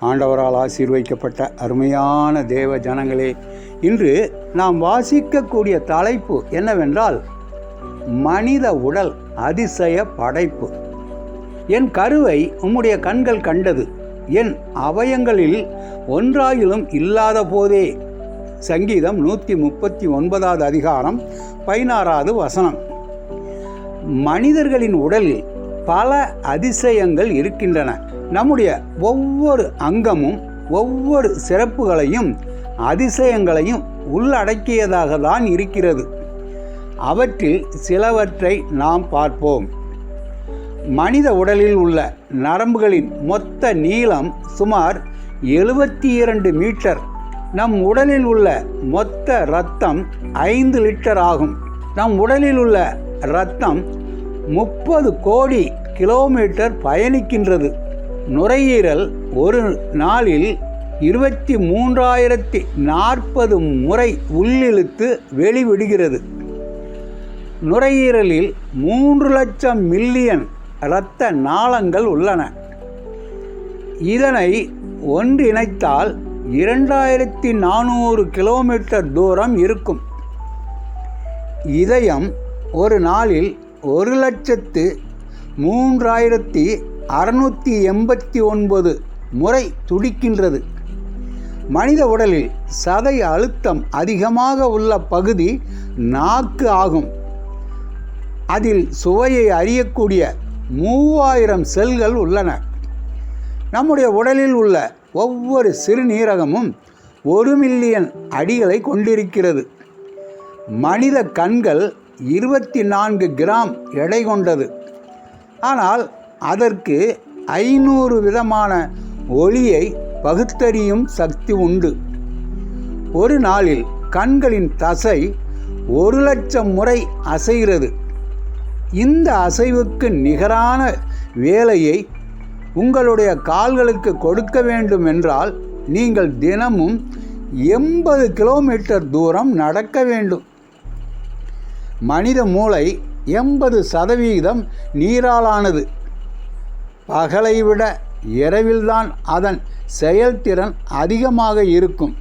ஆண்டவரால் ஆசீர்வைக்கப்பட்ட அருமையான தேவ ஜனங்களே இன்று நாம் வாசிக்கக்கூடிய தலைப்பு என்னவென்றால் மனித உடல் அதிசய படைப்பு. என் கருவை உம்முடைய கண்கள் கண்டது என் அவயங்களில் ஒன்றாயிலும் இல்லாத போதே. சங்கீதம் நூற்றி முப்பத்தி ஒன்பதாவது அதிகாரம் பதினாறாவது வசனம். மனிதர்களின் உடலில் பல அதிசயங்கள் இருக்கின்றன. நம்முடைய ஒவ்வொரு அங்கமும் ஒவ்வொரு சிறப்புகளையும் அதிசயங்களையும் உள்ளடக்கியதாக தான் இருக்கிறது. அவற்றில் சிலவற்றை நாம் பார்ப்போம். மனித உடலில் உள்ள நரம்புகளின் மொத்த நீளம் சுமார் எழுபத்தி இரண்டு மீட்டர். நம் உடலில் உள்ள மொத்த இரத்தம் ஐந்து லிட்டர் ஆகும். நம் உடலில் உள்ள இரத்தம் முப்பது கோடி கிலோமீட்டர் பயணிக்கின்றது. நுரையீரல் ஒரு நாளில் இருபத்தி மூன்றாயிரத்தி நாற்பது முறை உள்ளிழுத்து வெளிவிடுகிறது. நுரையீரலில் மூன்று லட்சம் மில்லியன் இரத்த நாளங்கள் உள்ளன. இதனை ஒன்றிணைத்தால் இரண்டாயிரத்தி நானூறு கிலோமீட்டர் தூரம் இருக்கும். இதயம் ஒரு நாளில் ஒரு லட்சத்து மூன்றாயிரத்தி அறுநூற்றி எண்பத்தி ஒன்பது முறை துடிக்கின்றது. மனித உடலில் சதை அழுத்தம் அதிகமாக உள்ள பகுதி நாக்கு ஆகும். அதில் சுவையை அறியக்கூடிய மூவாயிரம் செல்கள் உள்ளன. நம்முடைய உடலில் உள்ள ஒவ்வொரு சிறுநீரகமும் ஒரு மில்லியன் அடிகளை கொண்டிருக்கிறது. மனித கண்கள் இருபத்தி நான்கு கிராம் எடை கொண்டது. ஆனால் அதற்கு ஐநூறு விதமான ஒளியை பகுத்தறியும் சக்தி உண்டு. ஒரு நாளில் கண்களின் தசை ஒரு லட்சம் முறை அசைகிறது. இந்த அசைவுக்கு நிகரான வேலையை உங்களுடைய கால்களுக்கு கொடுக்க வேண்டும் என்றால் நீங்கள் தினமும் எண்பது கிலோமீட்டர் தூரம் நடக்க வேண்டும். மனித மூளை எண்பது சதவீதம் நீராலானது. பகலை விட இரவில்தான் அதன் செயல்திறன் அதிகமாக இருக்கும்.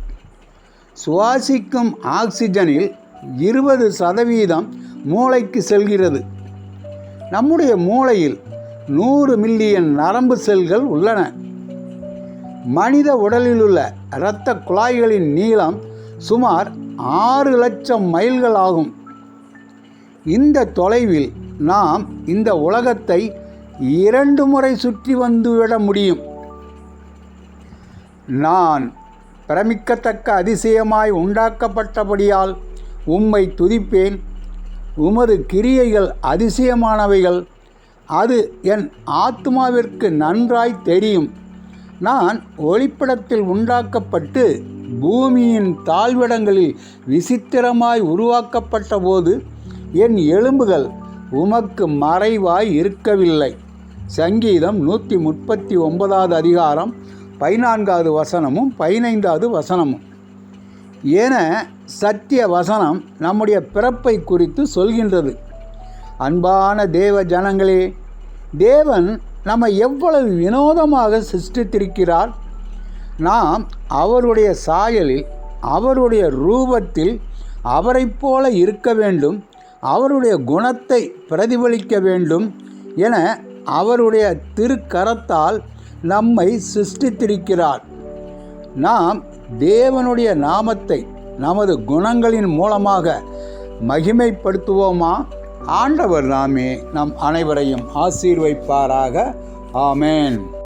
சுவாசிக்கும் ஆக்சிஜனில் இருபது சதவீதம் மூளைக்கு செல்கிறது. நம்முடைய மூளையில் நூறு மில்லியன் நரம்பு செல்கள் உள்ளன. மனித உடலில் உள்ள இரத்த குழாய்களின் நீளம் சுமார் ஆறு லட்சம் மைல்கள் ஆகும் இந்த தொலைவில் நாம் இந்த உலகத்தை இரண்டு முறை சுற்றி வந்துவிட முடியும். நான் பிரமிக்கத்தக்க அதிசயமாய் உண்டாக்கப்பட்டபடியால் உம்மை துதிப்பேன். உமது கிரியைகள் அதிசயமானவைகள். அது என் ஆத்மாவிற்கு நன்றாய் தெரியும். நான் ஒளிப்படத்தில் உண்டாக்கப்பட்டு பூமியின் தாழ்விடங்களில் விசித்திரமாய் உருவாக்கப்பட்ட போது என் எலும்புகள் உமக்கு மறைவாய் இருக்கவில்லை. சங்கீதம் நூற்றி முப்பத்தி ஒன்பதாவது அதிகாரம் பதினான்காவது வசனமும் பதினைந்தாவது வசனமும். என சத்திய வசனம் நம்முடைய பிறப்பை குறித்து சொல்கின்றது. அன்பான தேவ ஜனங்களே தேவன் நம்மை எவ்வளவு வினோதமாக சிருஷ்டித்திருக்கிறார். நாம் அவருடைய சாயலில் அவருடைய ரூபத்தில் அவரைப் போல இருக்க வேண்டும். அவருடைய குணத்தை பிரதிபலிக்க வேண்டும் என அவருடைய திருக்கரத்தால் நம்மை சிருஷ்டித்திருக்கிறார். நாம் தேவனுடைய நாமத்தை நமது குணங்களின் மூலமாக மகிமைப்படுத்துவோமா? ஆண்டவர் நாமே நம் அனைவரையும் ஆசீர்வைப்பாராக ஆமேன்.